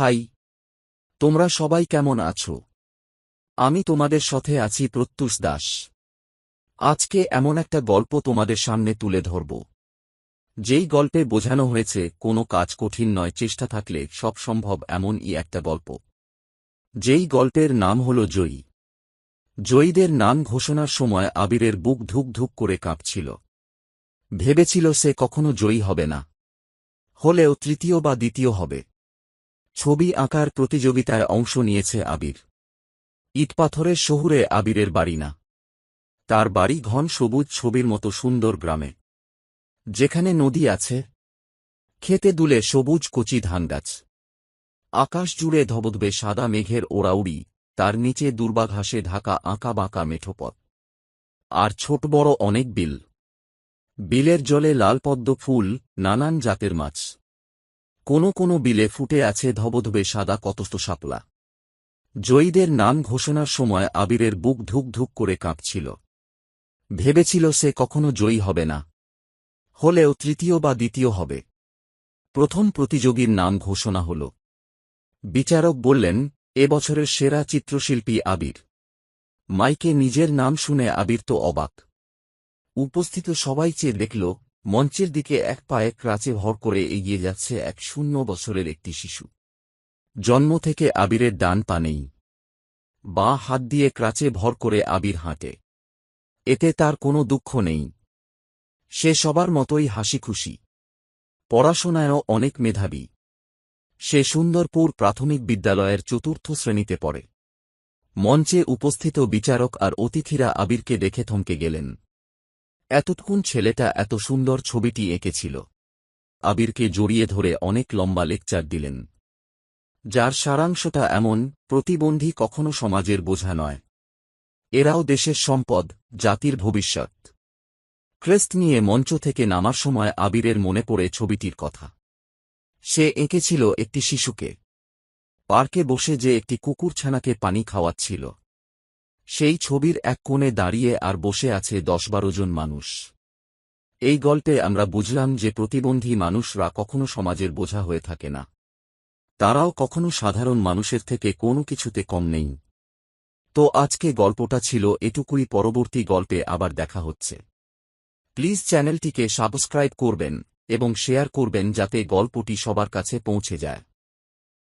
High, তোমরা সবাই কেমন আছো? আমি তোমাদের সাথে আছি প্রত্যুষ দাস। আজকে এমন একটা গল্প তোমাদের সামনে তুলে ধরব। যেই গল্পে বোঝানো হয়েছে, কোনো কাজ কঠিন নয়, চেষ্টা থাকলে সব সম্ভব এমনই একটা গল্প। যেই গল্পের নাম হল জয়ী। জয়ীদের নাম ঘোষণার সময় আবিরের বুক ধুক ধুক করে কাঁপছিল। ভেবেছিল সে কখনো জয়ী হবে না। হলেও তৃতীয় বা দ্বিতীয় হবে। ছবি আঁকার প্রতিযোগিতায় অংশ নিয়েছে আবির। ইটপাথরের শহুরে আবিরের বাড়ি না। তার বাড়ি ঘন সবুজ ছবির মতো সুন্দর গ্রামে। যেখানে নদী আছে। খেতে দুলে সবুজ কচি ধান গাছ। আকাশ জুড়ে ধবধবে সাদা মেঘের ওড়াউড়ি, তার নিচে দুর্বাঘাসে ঢাকা আঁকা বাঁকা মেঠোপথ আর ছোট বড় অনেক বিল। বিলের জলে লাল পদ্ম ফুল, নানান জাতের মাছ। কোনো কোনো বিলে ফুটে আছে ধবধবে সাদা কতষ্ট শাপলা। জয়ীদের নাম ঘোষণার সময় আবিরের বুক ধুক ধুক করে কাঁপছিল। ভেবেছিল সে কখনো জয়ী হবে না। হলেও তৃতীয় বা দ্বিতীয় হবে। প্রথম প্রতিযোগীর নাম ঘোষণা হল। বিচারক বললেন, এ বছরের সেরা চিত্রশিল্পী আবির। মাইকে নিজের নাম শুনে আবির তো অবাক। উপস্থিত সবাই চেয়ে দেখল মঞ্চের দিকে এক পায়ে ক্রাচে ভর করে এগিয়ে যাচ্ছে এক শূন্য বছরের একটি শিশু। জন্ম থেকে আবিরের ডান পা নেই। বাঁ হাত দিয়ে ক্রাচে ভর করে আবির হাঁটে। এতে তার কোনো দুঃখ নেই। সে সবার মতোই হাসি খুশি পড়াশোনায়ও অনেক মেধাবী। সে সুন্দরপুর প্রাথমিক বিদ্যালয়ের চতুর্থ শ্রেণীতে পড়ে। মঞ্চে উপস্থিত বিচারক আর অতিথিরা আবিরকে দেখে থমকে গেলেন। এতক্ষণ ছেলেটা এত সুন্দর ছবিটি এঁকেছিল। আবিরকে জড়িয়ে ধরে অনেক লম্বা লেকচার দিলেন। যার সারাংশটা এমন, প্রতিবন্ধী কখনো সমাজের বোঝা নয়। এরাও দেশের সম্পদ, জাতির ভবিষ্যৎ। ক্রেস্ট নিয়ে মঞ্চ থেকে নামার সময় আবিরের মনে পড়ে ছবিটির কথা। সে এঁকেছিল একটি শিশুকে। পার্কে বসে যে একটি কুকুরছানাকে পানি খাওয়াচ্ছিল। সেই ছবির এক কোণে দাঁড়িয়ে আর বসে আছে দশ বারো জন মানুষ। এই গল্পে আমরা বুঝলাম যে প্রতিবন্ধী মানুষরা কখনো সমাজের বোঝা হয়ে থাকে না। তারাও কখনো সাধারণ মানুষের থেকে কোনো কিছুতে কম নেই। তো আজকে গল্পটা ছিল এটুকুই, পরবর্তী গল্পে আবার দেখা হচ্ছে। প্লিজ চ্যানেলটিকে সাবস্ক্রাইব করবেন এবং শেয়ার করবেন যাতে গল্পটি সবার কাছে পৌঁছে যায়।